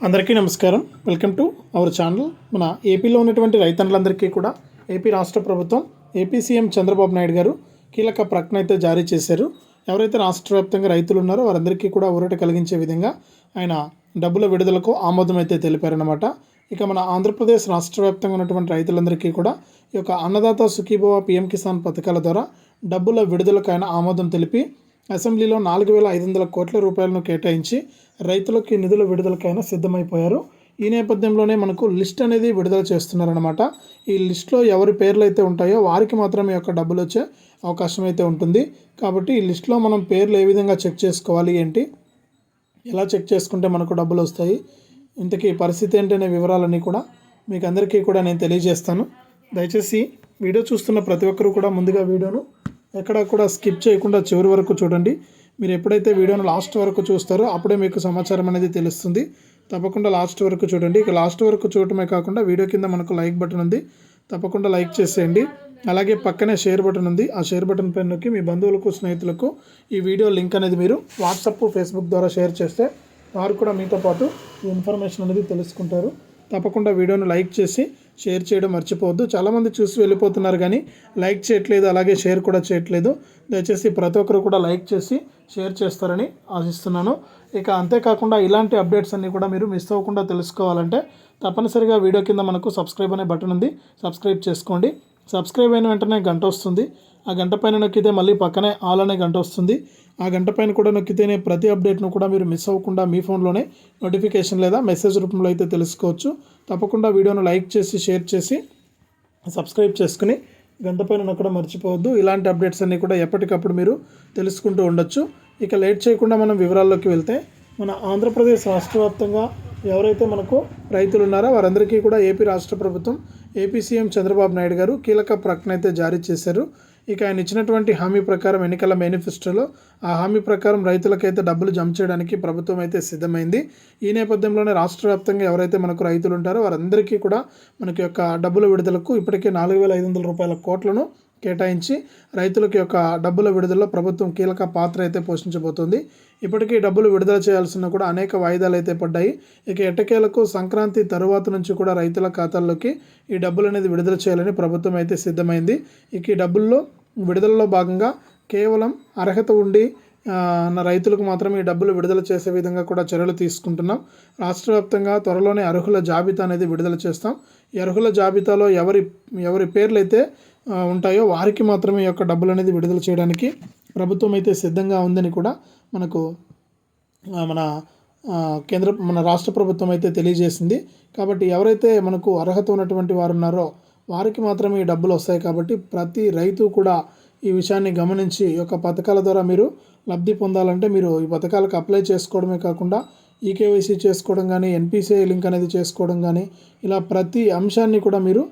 అందరికీ నమస్కారం. Welcome to our channel. మన ఏపీలో ఉన్నటువంటి రైతన్నులందరికీ కూడా ఏపీ రాష్ట్ర ప్రభుత్వం ఏపీ సీఎం చంద్రబాబు నాయుడు గారు కీలక ప్రకటన అయితే జారీ చేశారు. ఎవరైతే రాష్ట్ర వ్యాప్తంగా రైతులు ఉన్నారో వారందరికీ కూడా ఊరట కలిగించే విధంగా ఆయన డబ్బుల విడుదలకు ఆమోదం అయితే తెలిపారనమాట ఇక మన ఆంధ్రప్రదేశ్ రాష్ట్ర వ్యాప్తంగా ఉన్నటువంటి రైతులందరికీ కూడా ఈ యొక్క అన్నదాత సుఖీభవ పిఎం కిసాన్ పథకాల ద్వారా డబ్బుల విడుదలకు ఆయన ఆమోదం తెలిపి అసెంబ్లీలో నాలుగు వేల ఐదు వందల కోట్ల రూపాయలను కేటాయించి రైతులకి నిధుల విడుదలకైనా సిద్ధమైపోయారు. ఈ నేపథ్యంలోనే మనకు లిస్ట్ అనేది విడుదల చేస్తున్నారనమాట ఈ లిస్ట్లో ఎవరి పేర్లు అయితే ఉంటాయో వారికి మాత్రమే యొక్క డబ్బులు వచ్చే అవకాశం అయితే ఉంటుంది. కాబట్టి ఈ లిస్ట్లో మనం పేర్లు ఏ విధంగా చెక్ చేసుకోవాలి ఏంటి? ఎలా చెక్ చేసుకుంటే మనకు డబ్బులు వస్తాయి? ఇంతకీ పరిస్థితి ఏంటనే వివరాలన్నీ కూడా మీకు అందరికీ కూడా నేను తెలియజేస్తాను. దయచేసి వీడియో చూస్తున్న ప్రతి ఒక్కరూ కూడా ముందుగా వీడియోను ఎక్కడ కూడా స్కిప్ చేయకుండా చివరి వరకు చూడండి. మీరు ఎప్పుడైతే వీడియోను లాస్ట్ వరకు చూస్తారో అప్పుడే మీకు సమాచారం అనేది తెలుస్తుంది. తప్పకుండా లాస్ట్ వరకు చూడండి. ఇక లాస్ట్ వరకు చూడటమే కాకుండా వీడియో కింద మనకు లైక్ బటన్ ఉంది. తప్పకుండా లైక్ చేసేయండి. అలాగే పక్కనే షేర్ బటన్ ఉంది. ఆ షేర్ బటన్ పైన నొక్కి మీ బంధువులకు స్నేహితులకు ఈ వీడియో లింక్ అనేది మీరు వాట్సాప్ ఫేస్బుక్ ద్వారా షేర్ చేస్తే వారు కూడా మీతో పాటు ఈ ఇన్ఫర్మేషన్ అనేది తెలుసుకుంటారు. తప్పకుండా వీడియోను లైక్ చేసి షేర్ చేయడం మర్చిపోవద్దు. చాలామంది చూసి వెళ్ళిపోతున్నారు కానీ లైక్ చేయట్లేదు అలాగే షేర్ కూడా చేయట్లేదు. దయచేసి ప్రతి ఒక్కరు కూడా లైక్ చేసి షేర్ చేస్తారని ఆశిస్తున్నాను. ఇక అంతేకాకుండా ఇలాంటి అప్డేట్స్ అన్నీ కూడా మీరు మిస్ అవ్వకుండా తెలుసుకోవాలంటే తప్పనిసరిగా వీడియో కింద మనకు సబ్స్క్రైబ్ అనే బటన్ ఉంది. సబ్స్క్రైబ్ చేసుకోండి. సబ్స్క్రైబ్ అయిన వెంటనే గంట వస్తుంది. ఆ గంట పైన నొక్కితే మళ్ళీ పక్కనే ఆల్ అనే గంట వస్తుంది. ఆ గంట పైన కూడా నొక్కితేనే ప్రతి అప్డేట్ను కూడా మీరు మిస్ అవ్వకుండా మీ ఫోన్లోనే నోటిఫికేషన్ లేదా మెసేజ్ రూపంలో అయితే తెలుసుకోవచ్చు. తప్పకుండా వీడియోను లైక్ చేసి షేర్ చేసి సబ్స్క్రైబ్ చేసుకుని గంట పైన నొక్కడం మర్చిపోవద్దు. ఇలాంటి అప్డేట్స్ అన్నీ కూడా ఎప్పటికప్పుడు మీరు తెలుసుకుంటూ ఉండొచ్చు. ఇక లేట్ చేయకుండా మనం వివరాల్లోకి వెళ్తే మన ఆంధ్రప్రదేశ్ రాష్ట్ర వ్యాప్తంగా ఎవరైతే మనకు రైతులు ఉన్నారో వారందరికీ కూడా ఏపీ రాష్ట్ర ప్రభుత్వం ఏపీ సీఎం చంద్రబాబు నాయుడు గారు కీలక ప్రకటన అయితే జారీ చేశారు. ఇక ఆయన ఇచ్చినటువంటి హామీ ప్రకారం ఎన్నికల మేనిఫెస్టోలో ఆ హామీ ప్రకారం రైతులకైతే డబ్బులు జమ చేయడానికి ప్రభుత్వం అయితే సిద్ధమైంది. ఈ నేపథ్యంలోనే రాష్ట్ర వ్యాప్తంగా ఎవరైతే మనకు రైతులు ఉంటారో వారందరికీ కూడా మనకి యొక్క డబ్బుల విడుదలకు ఇప్పటికే నాలుగు వేల ఐదు వందల రూపాయల కోట్లను కేటాయించి రైతులకి యొక్క డబ్బుల విడుదలలో ప్రభుత్వం కీలక పాత్ర అయితే పోషించబోతోంది. ఇప్పటికీ డబ్బులు విడుదల చేయాల్సిన కూడా అనేక వాయిదాలు అయితే పడ్డాయి. ఇక ఎట్టకేలకు సంక్రాంతి తరువాత నుంచి కూడా రైతుల ఖాతాల్లోకి ఈ డబ్బులు అనేది విడుదల చేయాలని ప్రభుత్వం అయితే సిద్ధమైంది. ఇక ఈ డబ్బుల్లో విడుదలలో భాగంగా కేవలం అర్హత ఉండి నా రైతులకు మాత్రం ఈ డబ్బులు విడుదల చేసే విధంగా కూడా చర్యలు తీసుకుంటున్నాం. రాష్ట్ర వ్యాప్తంగా త్వరలోనే అర్హుల జాబితా అనేది విడుదల చేస్తాం. ఈ అర్హుల జాబితాలో ఎవరి ఎవరి పేర్లు అయితే ఉంటాయో వారికి మాత్రమే ఈ యొక్క డబ్బులు అనేది విడుదల చేయడానికి ప్రభుత్వం అయితే సిద్ధంగా ఉందని కూడా మనకు మన కేంద్ర మన రాష్ట్ర ప్రభుత్వం అయితే తెలియజేసింది. కాబట్టి ఎవరైతే మనకు అర్హత ఉన్నటువంటి వారు ఉన్నారో వారికి మాత్రమే ఈ డబ్బులు వస్తాయి కాబట్టి ప్రతి రైతు కూడా ఈ విషయాన్ని గమనించి ఈ యొక్క పథకాల ద్వారా మీరు లబ్ధి పొందాలంటే మీరు ఈ పథకాలకు అప్లై చేసుకోవడమే కాకుండా ఈకేవైసీ చేసుకోవడం కానీ ఎన్పిసిఐ లింక్ అనేది చేసుకోవడం కానీ ఇలా ప్రతి అంశాన్ని కూడా మీరు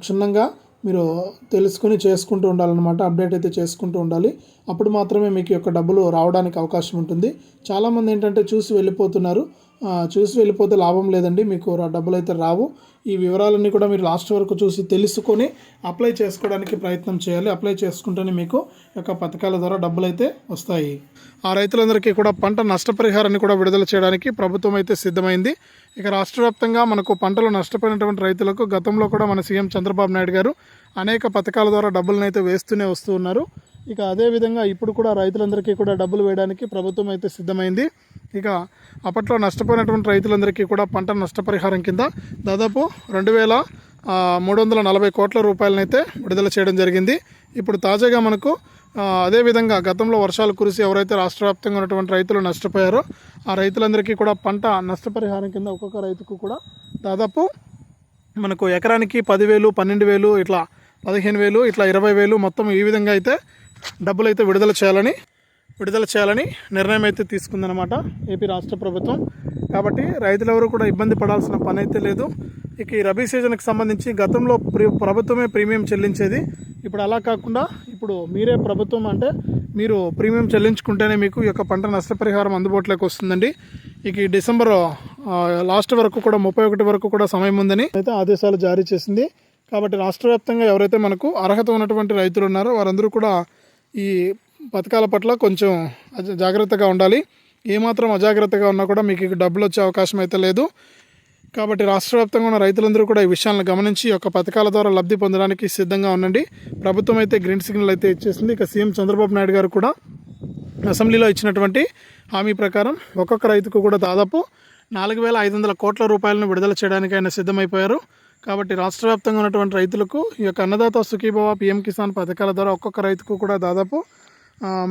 క్షుణ్ణంగా మీరు తెలుసుకుని చేసుకుంటూ ఉండాలన్నమాట అప్డేట్ అయితే చేసుకుంటూ ఉండాలి. అప్పుడు మాత్రమే మీకు యొక్క డబ్బులు రావడానికి అవకాశం ఉంటుంది. చాలామంది ఏంటంటే చూసి వెళ్ళిపోతున్నారు. చూసి వెళ్ళిపోతే లాభం లేదండి. మీకు డబ్బులు అయితే రావు. ఈ వివరాలన్నీ కూడా మీరు లాస్ట్ వరకు చూసి తెలుసుకొని అప్లై చేసుకోవడానికి ప్రయత్నం చేయాలి. అప్లై చేసుకుంటేనే మీకు యొక్క పథకాల ద్వారా డబ్బులు అయితే వస్తాయి. ఆ రైతులందరికీ కూడా పంట నష్టపరిహారాన్ని కూడా విడుదల చేయడానికి ప్రభుత్వం అయితే సిద్ధమైంది. ఇక రాష్ట్ర వ్యాప్తంగా మనకు పంటలు నష్టపోయినటువంటి రైతులకు గతంలో కూడా మన సీఎం చంద్రబాబు నాయుడు గారు అనేక పథకాల ద్వారా డబ్బులను అయితే వేస్తూనే వస్తూ ఉన్నారు. ఇక అదేవిధంగా ఇప్పుడు కూడా రైతులందరికీ కూడా డబ్బులు వేయడానికి ప్రభుత్వం అయితే సిద్ధమైంది. ఇక అప్పట్లో నష్టపోయినటువంటి రైతులందరికీ కూడా పంట నష్టపరిహారం కింద దాదాపు రెండు వేల మూడు వందల నలభై కోట్ల రూపాయలనైతే విడుదల చేయడం జరిగింది. ఇప్పుడు తాజాగా మనకు అదేవిధంగా గతంలో వర్షాలు కురిసి ఎవరైతే రాష్ట్ర వ్యాప్తంగా ఉన్నటువంటి రైతులు నష్టపోయారో ఆ రైతులందరికీ కూడా పంట నష్టపరిహారం కింద ఒక్కొక్క రైతుకు కూడా దాదాపు మనకు ఎకరానికి పదివేలు పన్నెండు వేలు ఇట్లా పదిహేను వేలు ఇట్లా ఇరవై వేలు మొత్తం ఈ విధంగా అయితే డబ్బులు అయితే విడుదల చేయాలని విడుదల చేయాలని నిర్ణయం అయితే తీసుకుందనమాట ఏపీ రాష్ట్ర ప్రభుత్వం. కాబట్టి రైతులెవరూ కూడా ఇబ్బంది పడాల్సిన పని అయితే లేదు. ఇక ఈ రబీ సీజన్కి సంబంధించి గతంలో ప్రి ప్రభుత్వమే ప్రీమియం చెల్లించేది. ఇప్పుడు అలా కాకుండా ఇప్పుడు మీరే ప్రభుత్వం అంటే మీరు ప్రీమియం చెల్లించుకుంటేనే మీకు ఈ యొక్క పంట నష్టపరిహారం అందుబాటులోకి వస్తుందండి. ఇక ఈ డిసెంబర్ లాస్ట్ వరకు కూడా ముప్పై ఒకటి వరకు కూడా సమయం ఉందని అయితే ఆదేశాలు జారీ చేసింది. కాబట్టి రాష్ట్ర వ్యాప్తంగా ఎవరైతే మనకు అర్హత ఉన్నటువంటి రైతులు ఉన్నారో వారందరూ కూడా ఈ పథకాల పట్ల కొంచెం జాగ్రత్తగా ఉండాలి. ఏమాత్రం అజాగ్రత్తగా ఉన్నా కూడా మీకు డబ్బులు వచ్చే అవకాశం అయితే లేదు. కాబట్టి రాష్ట్ర వ్యాప్తంగా ఉన్న రైతులందరూ కూడా ఈ విషయాలను గమనించి యొక్క పథకాల ద్వారా లబ్ధి పొందడానికి సిద్ధంగా ఉండండి. ప్రభుత్వం అయితే గ్రీన్ సిగ్నల్ అయితే ఇచ్చేసింది. ఇక సీఎం చంద్రబాబు నాయుడు గారు కూడా అసెంబ్లీలో ఇచ్చినటువంటి హామీ ప్రకారం ఒక్కొక్క రైతుకు కూడా దాదాపు నాలుగు వేల ఐదు వందల కోట్ల రూపాయలను విడుదల చేయడానికి ఆయన సిద్ధమైపోయారు. కాబట్టి రాష్ట్ర వ్యాప్తంగా ఉన్నటువంటి రైతులకు ఈ యొక్క అన్నదాత సుఖీభవ పిఎం కిసాన్ పథకాల ద్వారా ఒక్కొక్క రైతుకు కూడా దాదాపు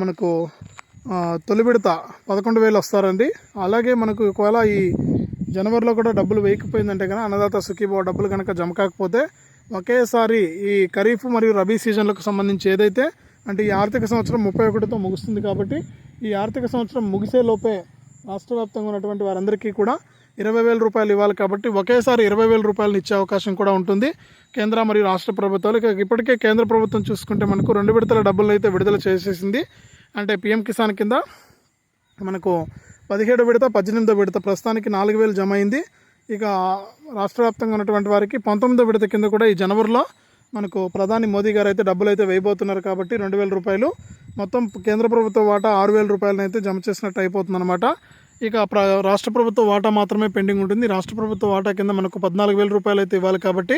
మనకు తొలి విడత పదకొండు వేలు వస్తారండి. అలాగే మనకు ఒకవేళ ఈ జనవరిలో కూడా డబ్బులు వేయకపోయిందంటే కనుక అన్నదాత సుఖీభావ డబ్బులు కనుక జమ కాకపోతే ఒకేసారి ఈ ఖరీఫ్ మరియు రబీ సీజన్లకు సంబంధించి ఏదైతే అంటే ఈ ఆర్థిక సంవత్సరం ముప్పై ఒకటితో ముగుస్తుంది కాబట్టి ఈ ఆర్థిక సంవత్సరం ముగిసే లోపే రాష్ట్ర వ్యాప్తంగా ఉన్నటువంటి వారందరికీ కూడా ఇరవై వేల రూపాయలు ఇవ్వాలి కాబట్టి ఒకేసారి ఇరవై వేల రూపాయలు ఇచ్చే అవకాశం కూడా ఉంటుంది. కేంద్ర మరియు రాష్ట్ర ప్రభుత్వాలు ఇప్పటికే కేంద్ర ప్రభుత్వం చూసుకుంటే మనకు రెండు విడతల డబ్బులు అయితే విడుదల చేసేసింది. అంటే పిఎం కిసాన్ కింద మనకు పదిహేడు విడత పద్దెనిమిదో విడత ప్రస్తుతానికి నాలుగు వేలు జమ అయింది. ఇక రాష్ట్ర వ్యాప్తంగా ఉన్నటువంటి వారికి పంతొమ్మిదో విడత కింద కూడా ఈ జనవరిలో మనకు ప్రధాని మోదీ గారు అయితే డబ్బులు అయితే వేయబోతున్నారు కాబట్టి రెండు వేల రూపాయలు. మొత్తం కేంద్ర ప్రభుత్వ వాటా ఆరు వేల రూపాయలను అయితే జమ చేసినట్టు అయిపోతుంది అనమాట ఇక రాష్ట్ర ప్రభుత్వ వాటా మాత్రమే పెండింగ్ ఉంటుంది. రాష్ట్ర ప్రభుత్వ వాటా కింద మనకు పద్నాలుగు వేల రూపాయలు అయితే ఇవ్వాలి కాబట్టి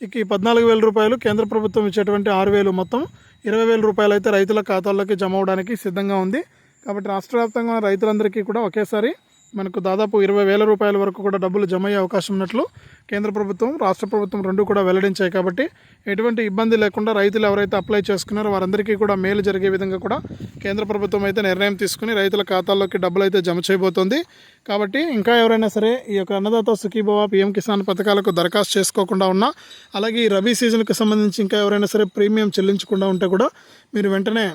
ఇక ఈ పద్నాలుగు వేల రూపాయలు కేంద్ర ప్రభుత్వం ఇచ్చేటువంటి ఆరు వేలు మొత్తం ఇరవై వేల రూపాయలు అయితే రైతుల ఖాతాల్లోకి జమ అవడానికి సిద్ధంగా ఉంది. కాబట్టి రాష్ట్ర వ్యాప్తంగా రైతులందరికీ కూడా ఒకేసారి మనకు దాదాపు ఇరవై వేల రూపాయల వరకు కూడా డబ్బులు జమ అయ్యే అవకాశం ఉన్నట్లు కేంద్ర ప్రభుత్వం రాష్ట్ర ప్రభుత్వం రెండు కూడా వెల్లడించాయి కాబట్టి ఎటువంటి ఇబ్బంది లేకుండా రైతులు ఎవరైతే అప్లై చేసుకున్నారో వారందరికీ కూడా మేలు జరిగే విధంగా కూడా కేంద్ర ప్రభుత్వం అయితే నిర్ణయం తీసుకుని రైతుల ఖాతాల్లోకి డబ్బులు అయితే జమ చేయబోతోంది. కాబట్టి ఇంకా ఎవరైనా సరే ఈ యొక్క అన్నదాత సుఖీభవ పిఎం కిసాన్ పథకాలకు దరఖాస్తు చేసుకోకుండా ఉన్నా అలాగే ఈ రబీ సీజన్కి సంబంధించి ఇంకా ఎవరైనా సరే ప్రీమియం చెల్లించకుండా ఉంటే కూడా మీరు వెంటనే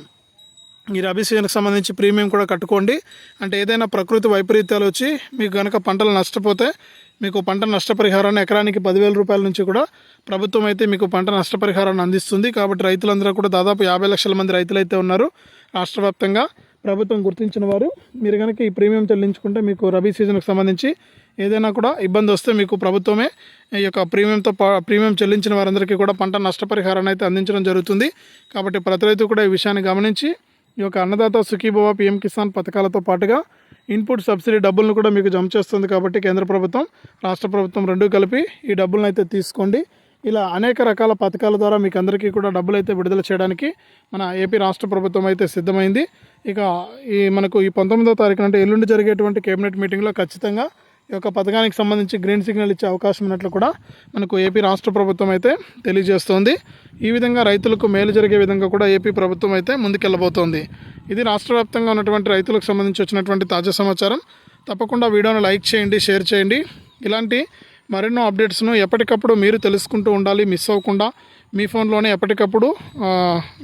ఈ రబీ సీజన్కి సంబంధించి ప్రీమియం కూడా కట్టుకోండి. అంటే ఏదైనా ప్రకృతి వైపరీత్యాలు వచ్చి మీకు కనుక పంటలు నష్టపోతే మీకు పంట నష్టపరిహారాన్ని ఎకరానికి పదివేల రూపాయల నుంచి కూడా ప్రభుత్వం అయితే మీకు పంట నష్టపరిహారాన్ని అందిస్తుంది. కాబట్టి రైతులందరూ కూడా దాదాపు యాభై లక్షల మంది రైతులైతే ఉన్నారు. రాష్ట్ర వ్యాప్తంగా ప్రభుత్వం గుర్తించిన వారు. మీరు కనుక ఈ ప్రీమియం చెల్లించుకుంటే మీకు రబీ సీజన్కి సంబంధించి ఏదైనా కూడా ఇబ్బంది వస్తే మీకు ప్రభుత్వమే ఈ యొక్క ప్రీమియంతో పా ప్రీమియం చెల్లించిన వారందరికీ కూడా పంట నష్టపరిహారాన్ని అయితే అందించడం జరుగుతుంది. కాబట్టి ప్రతి రైతు కూడా ఈ విషయాన్ని గమనించి ఈ యొక్క అన్నదాత సుఖీభవ పిఎం కిసాన్ పథకాలతో పాటుగా ఇన్పుట్ సబ్సిడీ డబ్బులను కూడా మీకు జమ చేస్తుంది కాబట్టి కేంద్ర ప్రభుత్వం రాష్ట్ర ప్రభుత్వం రెండూ కలిపి ఈ డబ్బులను అయితే తీసుకోండి. ఇలా అనేక రకాల పథకాల ద్వారా మీకు అందరికీ కూడా డబ్బులు అయితే విడుదల చేయడానికి మన ఏపీ రాష్ట్ర ప్రభుత్వం అయితే సిద్ధమైంది. ఇక ఈ మనకు ఈ పంతొమ్మిదో తారీఖున అంటే ఎల్లుండి జరిగేటువంటి కేబినెట్ మీటింగ్లో ఖచ్చితంగా ఈ యొక్క పథకానికి సంబంధించి గ్రీన్ సిగ్నల్ ఇచ్చే అవకాశం ఉన్నట్లు కూడా మనకు ఏపీ రాష్ట్ర ప్రభుత్వం అయితే తెలియజేస్తోంది. ఈ విధంగా రైతులకు మేలు జరిగే విధంగా కూడా ఏపీ ప్రభుత్వం అయితే ముందుకెళ్ళబోతోంది. ఇది రాష్ట్ర వ్యాప్తంగా ఉన్నటువంటి రైతులకు సంబంధించి వచ్చినటువంటి తాజా సమాచారం. తప్పకుండా వీడియోను లైక్ చేయండి షేర్ చేయండి. ఇలాంటి మరెన్నో అప్డేట్స్ను ఎప్పటికప్పుడు మీరు తెలుసుకుంటూ ఉండాలి మిస్ అవ్వకుండా మీ ఫోన్లోనే ఎప్పటికప్పుడు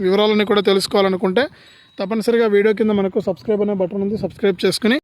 వివరాలని కూడా తెలుసుకోవాలనుకుంటే తప్పనిసరిగా వీడియో కింద మనకు సబ్స్క్రైబ్ అనే బటన్ ఉంది సబ్స్క్రైబ్ చేసుకుని